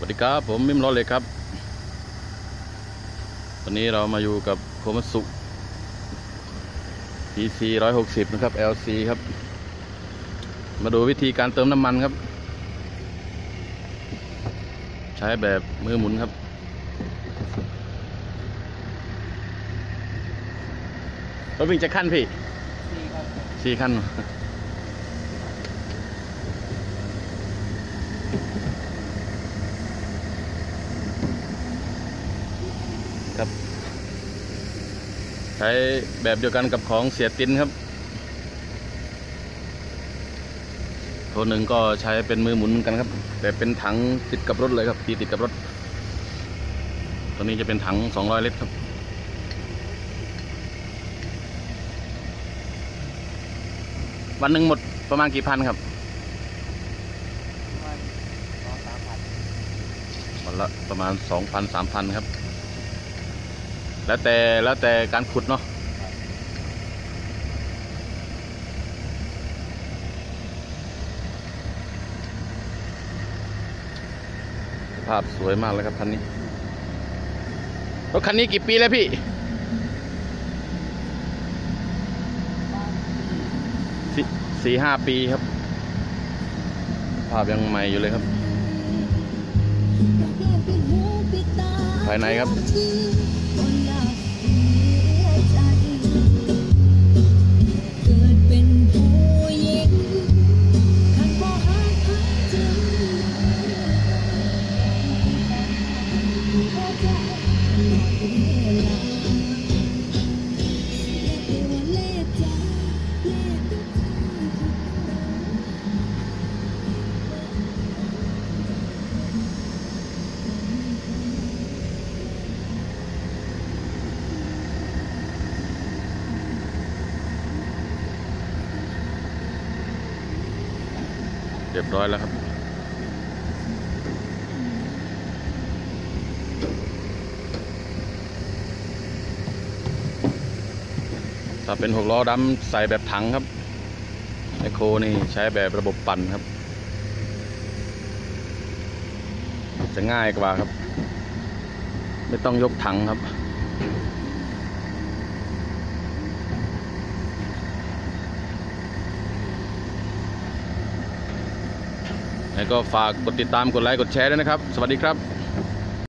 สวัสดีครับผมมิมล้อเล็กครับ วันนี้เรามาอยู่กับโคมัสุ PC 160 นะครับ LC ครับ มาดูวิธีการเติมน้ำมันครับ ใช้แบบมือหมุนครับ รถวิ่งจะขั้นพี่สี่ครับสี่ขั้น ครับ ใช้แบบเดียวกันกับของเสียตินครับ ตัวหนึ่งก็ใช้เป็นมือหมุนเหมือนกันครับ แต่เป็นถังติดกับรถเลยครับตีติดกับรถ ตัวนี้จะเป็นถัง 200 ลิตรครับวันหนึ่งหมดประมาณกี่พันครับประมาณสองสามพันวันละประมาณสองพันสามพันครับ แล้วแต่แล้วแต่การขุดเนาะภาพสวยมากเลยครับคันนี้รถคันนี้กี่ปีแล้วพี่สี่สี่ห้าปีครับ ภาพยังใหม่อยู่เลยครับ ภายในครับ รียบร้อยแล้วครับ ถ้าเป็นหกล้อดำใส่แบบถังครับไอโคนี่ใช้แบบระบบปั่นครับ จะง่ายกว่าครับ ไม่ต้องยกถังครับ แล้วก็ฝากกดติดตามกดไลค์กดแชร์ด้วยนะครับ สวัสดีครับ